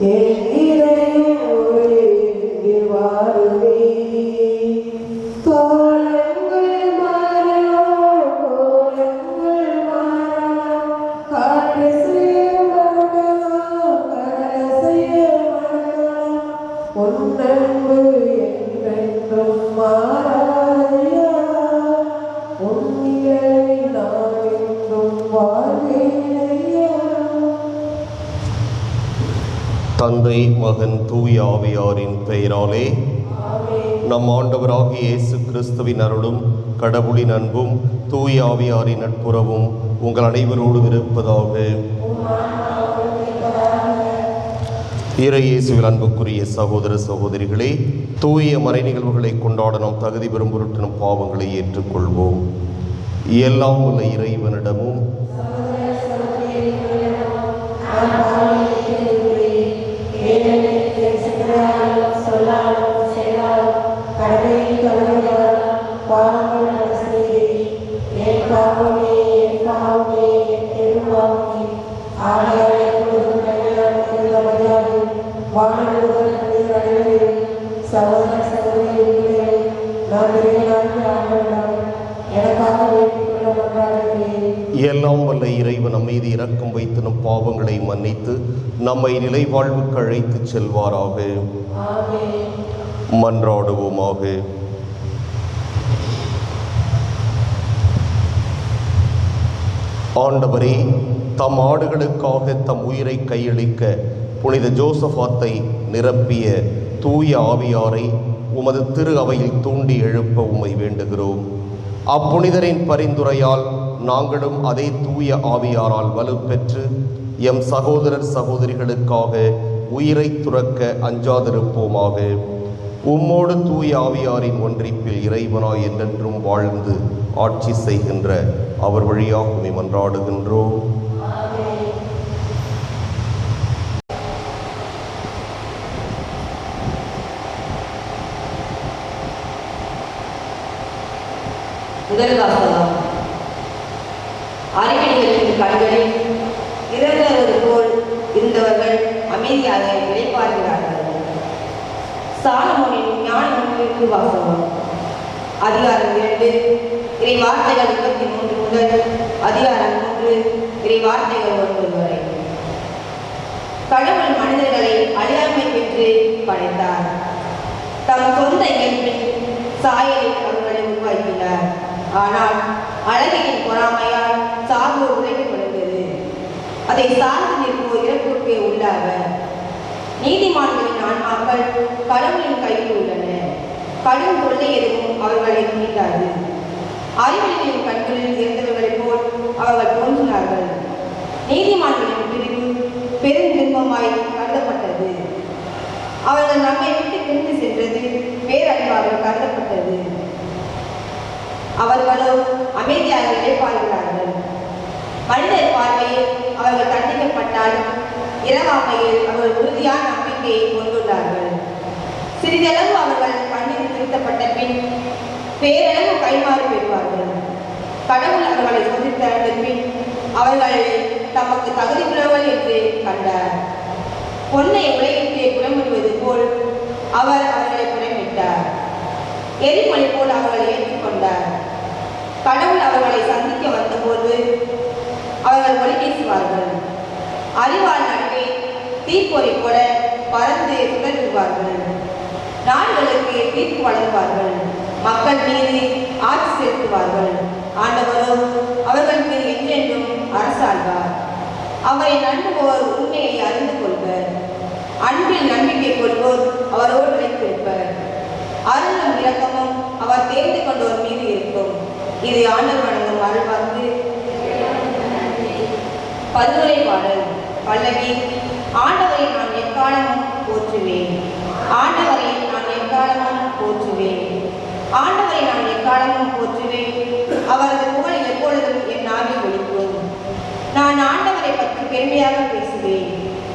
Yeah. நம் ஆண்டவராகிய இயேசு கிறிஸ்துவின் அருளும் கடவுளின் அன்பும் தூய ஆவியாரின் நட்புறவும் உங்கள் அனைவரோடும் இருப்பதாக. இறை இயேசுவில் அன்புக்குரிய சகோதர சகோதரிகளே தூய மறை நிகழ்வுகளை கொண்டாட நாம் தகுதி பெறும் பொருட்டு நம் பாவங்களை ஏற்றுக்கொள்வோம். எல்லாம் உள்ள இறைவனிடமும் சகோதர சகோதரிகளே நான் இறைவனாக எனக்காக கொண்டாடுகிறேன் எல்லாம் வல்ல இறைவன் அமைதி இரக்கம் வைத்து நம் பாவங்களை மன்னித்து நம்மை நிலை வாழ்வுக்கு அழைத்துச் செல்வாராக. மன்றாடுவோமாக. ஆண்டவரே தம் ஆடுகளுக்காக தம் உயிரை கையளிக்க புனித ஜோசபாத்தை நிரப்பிய தூய ஆவியாரை உமது திரு அவையில் தூண்டி எழுப்ப உமை வேண்டுகிறோம். அப்புனிதரின் பரிந்துரையால் நாங்களும் அதே தூய ஆவியாரால் வலுப்பெற்று எம் சகோதரர் சகோதரிகளுக்காக உயிரை துறக்க அஞ்சாதிருப்போமாக. உம்மோடு தூய ஆவியாரின் ஒன்றிப்பில் இறைவனாய் என்றென்றும் வாழ்ந்து ஆட்சி செய்கின்ற அவர் வழியாக உம்மை மன்றாடுகின்றோம். முதல் வாசகம் அறிவியலின் கண்களில் இறந்தவர் போல் இருந்தவர்கள் அமைதியாக இழைப்பார்கள் சாலமோனின் ஞான நூலிற்கு வாசகம். அதிகாரம் இரண்டு இறை வார்த்தைகள் இருபத்தி மூன்று முதல் அதிகாரம் மூன்று இறை வார்த்தைகள் ஒன்பது வரை. கடவுள் மனிதர்களை அழியாமை பெற்று படைத்தார். தம் சொந்த இயல்பில் சாயலில் அவர்களை உருவாக்கினார். ஆனால் அழகியின் பொறாமையால் சார்பு உழைக்கப்படுகிறது அதை சார்ந்து நீதிமான்களின் கடவுளின் கையில் உள்ளன. கடும் பொருளை எதுவும் அவர்களை மீண்டாது அறிவியலின் கண்களில் இருந்தவர்களைப் போல் அவர்கள் தோன்றினார்கள். நீதிமான்களின் பிரிவு பெருந்திருப்பமாய் கருதப்பட்டது. அவர்கள் நம்மை விட்டு பிரிந்து சென்றது பேரழிவாக கருதப்பட்டது. அவர்களோ அமைதியாக இழைப்பார்கள் மனிதர் பார்வையில் அவர்கள் தண்டிக்கப்பட்டால் இரவாமையில் அவர் உறுதியான நம்பிக்கையை கொண்டுள்ளார்கள். சிறிதளவு அவர்கள் மண்ணில் திருத்தப்பட்ட பின் பேரளவு கைமாறு பெறுவார்கள். கடவுள் அவர்களை சந்தித்த பின் அவர்களை தமக்கு தகுதி உள்ளவர்கள் என்று கண்டார். பொன்னை உலகிற்கு புறமிடுவது போல் அவர் அவர்களை புறமிட்டார் எரிமொழி போல் அவர்களை ஏற்றுக்கொண்டார். கடவுள் அவர்களை சந்திக்க வந்தபோது அவர்கள் ஒளி பேசுவார்கள் அறிவால் தீப்பொறி போல பறந்து சுழற்றுவார்கள் நாடுகளுக்கு தீர்ப்பு வழங்குவார்கள். மக்கள் மீது ஆட்சி செலுத்துவார்கள். ஆண்டவரோ அவர்கள் மீது என்றென்றும் அரசாழ்வார் அவரை நம்புவோர் உண்மையை அறிந்து கொள்வர். அன்பில் நம்பிக்கை கொள்வோர் அவரோடு வைத்திருப்பர் அருளும் இலக்கமும் அவர் தேர்ந்து கொண்டோர் மீது இருக்கும். இது ஆண்டவர் வழங்கும் அருள்வாக்கு. பல்துறை பாடல். பல்லவி ஆண்டவரை நான் எக்காலமும் போற்றுவேன். ஆண்டவரை நான் எக்காலமும் போற்றுவேன். ஆண்டவரை நான் எக்காலமும் போற்றுவேன். அவரது புகழ் எப்பொழுதும் என் நாவில் ஒழிக்கும் நான் ஆண்டவரை பற்றி பெருமையாக பேசுவேன்.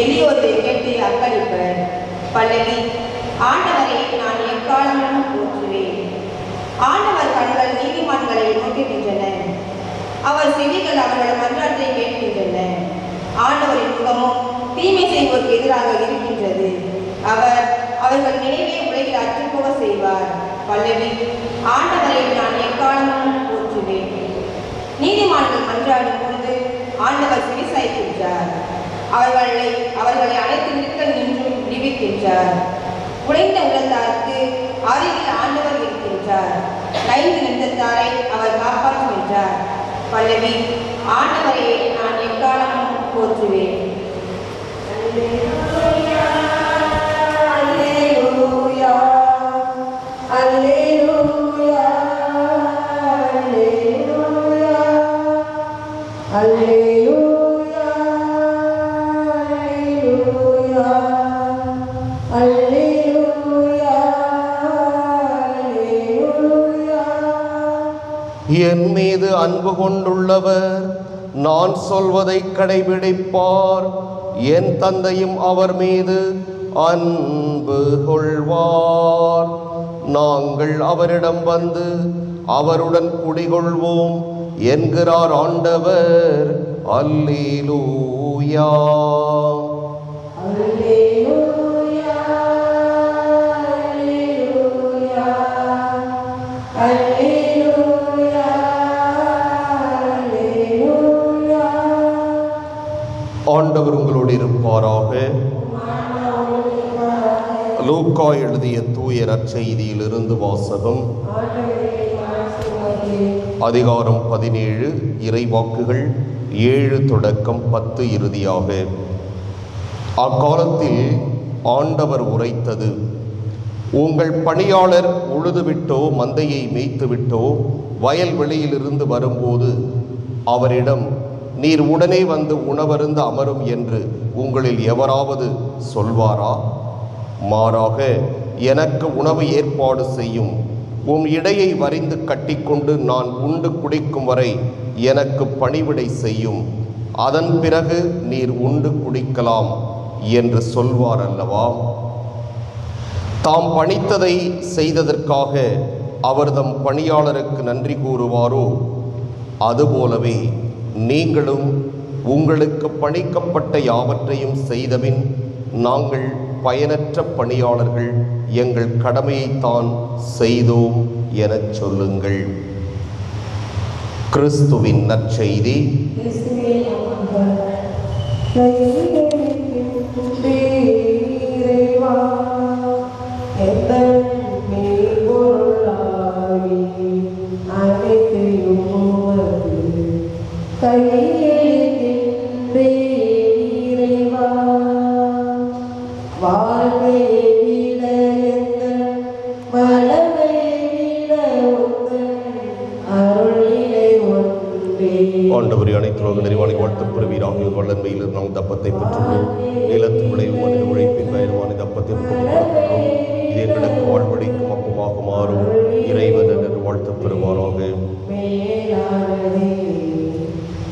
எளியோரை கேட்டு அக்களிப்பர் பல்லவி ஆண்டவரை நான் எக்காலமும் போற்றுவேன். ஆண்டவர் கண்கள் நீதிமான்களை நோக்குகின்றன. அவர் செவிகள் அவர்கள் மன்றாட்டை கேட்கின்றன. ஆண்டவரின் முகமும் தீமை செய்வோருக்கு எதிராக இருக்கின்றது. அவர் அவர்கள் நினைவே உலகில் அற்றுப்போக செய்வார். பல்லவி ஆண்டவரை நான் எக்காலமும் போற்றுவேன். நீதிமான்கள் மன்றாடும் பொழுது ஆண்டவர் செவிசாய்க்கின்றார் அவர்களை அவர்களை அனைத்து நிற்க நின்றும் விடுவிக்கின்றார் உடைந்த உள்ளத்தாருக்கு அருகில் ஆண்டவர் இருக்கின்றார். கைந்து நின்றத்தாரை அவர் காப்பாற்றுகின்றார் பல்லவி ஆண்டவரை நான் எக்காலமும் போற்றுவேன் அல்லேலூயா அல்லேலூயா அல்லேலூயா அல்லேலூயா அல்லேலூயா அல்லேலூயா அல்லேலூயா என் மீது அன்பு கொண்டுள்ளவர் நான் சொல்வதை கடைபிடிப்பார். என் தந்தையும் அவர் மீது அன்பு கொள்வார். நாங்கள் அவரிடம் வந்து அவருடன் குடிகொள்வோம் என்கிறார் ஆண்டவர். அல்லேலூயா. அல்லேலூயா. உங்களோடு லூக்கா எழுதிய தூய நற்செய்தியிலிருந்து வாசகம். அதிகாரம் பதினேழு இறைவாக்குகள் ஏழு தொடக்கம் பத்து இறுதியாக. அக்காலத்தில் ஆண்டவர் உரைத்தது உங்கள் பணியாளர் உழுதுவிட்டோ மந்தையை மேய்த்துவிட்டோ வயல்வெளியிலிருந்து வரும்போது அவரிடம் நீர் உடனே வந்து உணவருந்து அமரும் என்று உங்களில் எவராவது சொல்வாரா? மாறாக எனக்கு உணவு ஏற்பாடு செய்யும் உன் இடையை வரிந்து கட்டிக்கொண்டு நான் உண்டு குடிக்கும் வரை எனக்கு பணிவிடை செய்யும் அதன் பிறகு நீர் உண்டு குடிக்கலாம் என்று சொல்வார் அல்லவா? தாம் பணித்ததை செய்ததற்காக அவர் தம் பணியாளருக்கு நன்றி கூறுவாரோ? அதுபோலவே நீங்களும் உங்களுக்கு பணிக்கப்பட்ட யாவற்றையும் செய்தபின் நாங்கள் பயனற்ற பணியாளர்கள் எங்கள் கடமையைத்தான் செய்தோம் எனச் சொல்லுங்கள். கிறிஸ்துவின் நற்செய்தி. இயேசுவே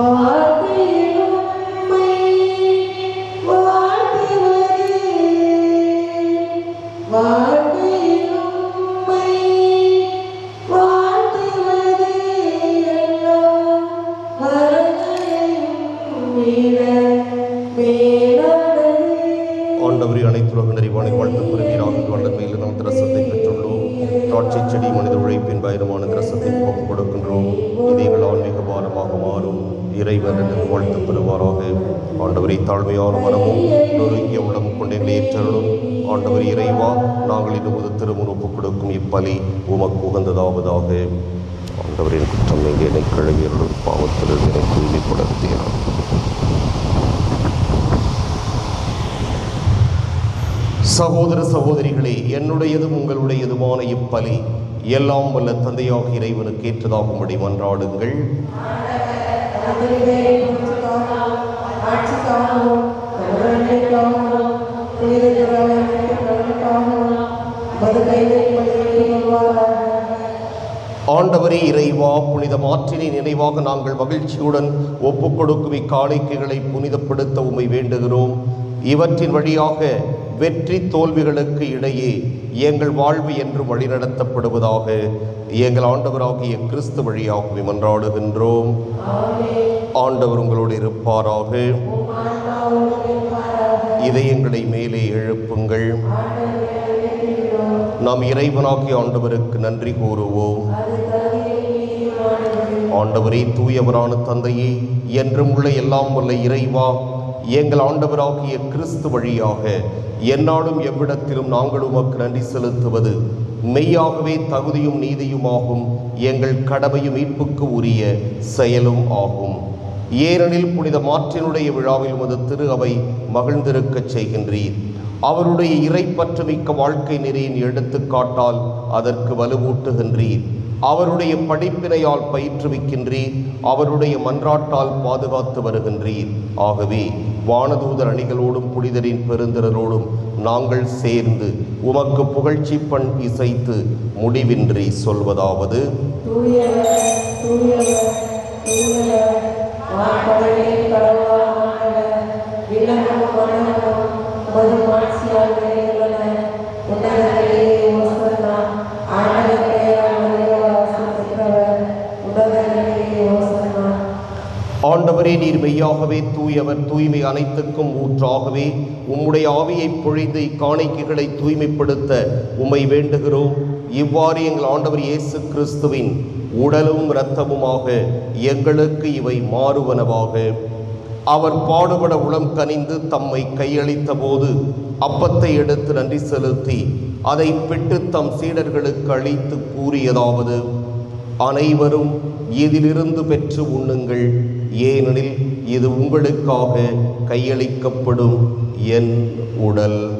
와. எங்களை ஆண்டவர் இறைவா நாங்கள் இன்னும் ஒரு திருமுன் ஒப்புக் கொடுக்கும் இப்பலி உமக்கு உகந்ததாவதாக ஆண்டவரின் குற்றம் எங்கே என்னை கழுவியருளும் பாவத்தில் என்னை தூய்மைப்படுத்தினார். சகோதர சகோதரிகளே என்னுடையதும் உங்களுடையதுமான இப்பலி எல்லாம் வல்ல தந்தையாக இறைவனுக்கு ஏற்றதாகும்படி மன்றாடுங்கள். ஆண்டவரே இறைவா புனித மாற்றினை நினைவாக நாங்கள் மகிழ்ச்சியுடன் ஒப்புக் கொடுக்கும் இக்காணிக்கைகளை புனிதப்படுத்த உமை வேண்டுகிறோம். இவற்றின் வழியாக வெற்றி தோல்விகளுக்கு இடையே எங்கள் வாழ்வு என்று வழிநடத்தப்படுவதாக எங்கள் ஆண்டவராகிய கிறிஸ்து வழியாக மன்றாடுகின்றோம் ஆண்டவர் உங்களோடு இருப்பாராக. இதயங்களை மேலே எழுப்புங்கள். நாம் இறைவனாக்கி ஆண்டவருக்கு நன்றி கூறுவோம். ஆண்டவரே தூயவரான தந்தையே என்றும் உள்ள எல்லாம் உள்ள இறைவா எங்கள் ஆண்டவராகிய கிறிஸ்து வழியாக எந்நாளும் எவ்விடத்திலும் நாங்கள் உமக்கு நன்றி செலுத்துவது மெய்யாகவே தகுதியும் நீதியுமாகும் எங்கள் கடமையும் மீட்புக்கு உரிய செயலும் ஆகும். ஏனெனில் புனித மாற்றினுடைய விழாவில் உமது திரு அவை மகிழ்ந்திருக்கச் செய்கின்றீர். அவருடைய இறைப்பற்றுமிக்க வாழ்க்கை நெறியின் எடுத்துக்காட்டால் அதற்கு வலுவூட்டுகின்றீர். அவருடைய படிப்பினையால் பயிற்றுவிக்கின்றீர். அவருடைய மன்றாட்டால் பாதுகாத்து வருகின்றீர். ஆகவே வானதூதர் அணிகளோடும் புனிதரின் பெருந்திரரோடும் நாங்கள் சேர்ந்து உமக்கு புகழ்ச்சி பண் இசைத்து முடிவின்றி சொல்வதாவது. தூயவர் தூயவர் தூயவர் உமது மாட்சியால் நிறைந்துள்ளன உன்னதத்திலே ஆண்டவரே நீர் மெய்யாகவே தூயவர். தூய்மை அனைத்துக்கும் ஊற்றாகவே. உம்முடைய ஆவியை பொழிந்து இக்காணிக்கைகளை தூய்மைப்படுத்த உம்மை வேண்டுகிறோம். இவ்வாறு எங்கள் ஆண்டவர் இயேசு கிறிஸ்துவின் உடலும் இரத்தமுமாக எங்களுக்கு இவை மாறுவனவாக. அவர் பாடுபட உளம் கனிந்து தம்மை கையளித்த போது அப்பத்தை எடுத்து நன்றி செலுத்தி அதை பெற்று தம் சீடர்களுக்கு அளித்து கூறியதாவது அனைவரும் இதிலிருந்து பெற்று உண்ணுங்கள் ஏனெனில் இது உங்களுக்காக கையளிக்கப்படும் என் உடல்.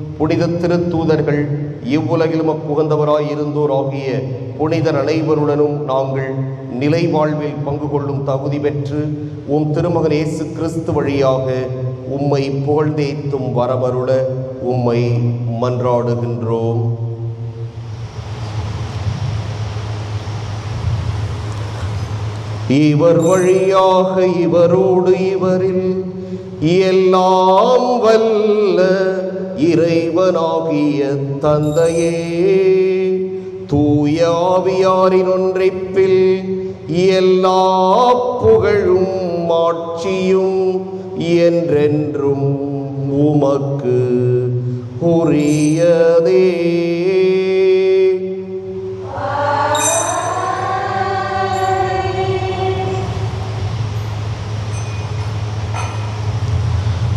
புனித திருத்தூதர்கள் இவ்வுலகிலும் அப்புகந்தவராய் இருந்தோர் ஆகிய புனிதர் அனைவருடனும் நாங்கள் நிலை வாழ்வில் பங்கு கொள்ளும் தகுதி பெற்று உம் திருமகன் இயேசு கிறிஸ்து வழியாக உம்மை புகழ்ந்தேத்தும் வரமருள உம்மை மன்றாடுகின்றோம். இவர் வழியாக இவரோடு இவரில் எல்லாம் வல்ல இறைவனாகிய தந்தையே தூய ஆவியாரின் ஒன்றிப்பில் எல்லா புகழும் மாட்சியும் என்றென்றும் உமக்கு உரியதே.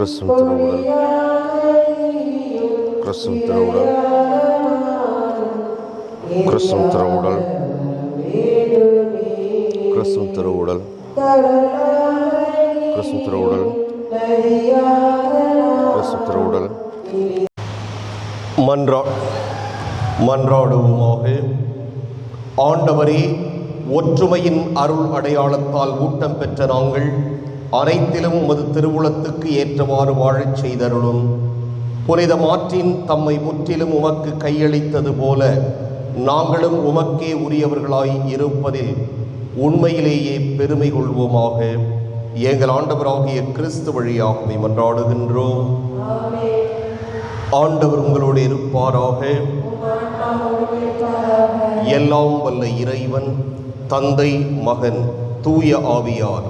கிறிஸ்துவின் திருவுடல் கிறிஸ்துவின் திருவுடல் கிறிஸ்துவின் திருவுடல். கிறிஸ்துவின் திருவுடல். கிறிஸ்துவின் திருவுடல். கிறிஸ்துவின் திருவுடல். மன்றா மன்றாடுவோமாக. ஆண்டவரே ஒற்றுமையின் அருள் அடையாளத்தால் ஊட்டம் பெற்ற நாங்கள் அனைத்திலும் உமது திருவுளத்துக்கு ஏற்றவாறு வாழச் செய்தருளும். புனித மாற்றின் தம்மை முற்றிலும் உமக்கு கையளித்தது போல நாங்களும் உமக்கே உரியவர்களாய் இருப்பதில் உண்மையிலேயே பெருமை கொள்வோமாக. எங்கள் ஆண்டவராகிய கிறிஸ்து வழியாகவே மன்றாடுகின்றோம். ஆண்டவர் உங்களோடு இருப்பாராக. எல்லாம் வல்ல இறைவன் தந்தை மகன் தூய ஆவியார்.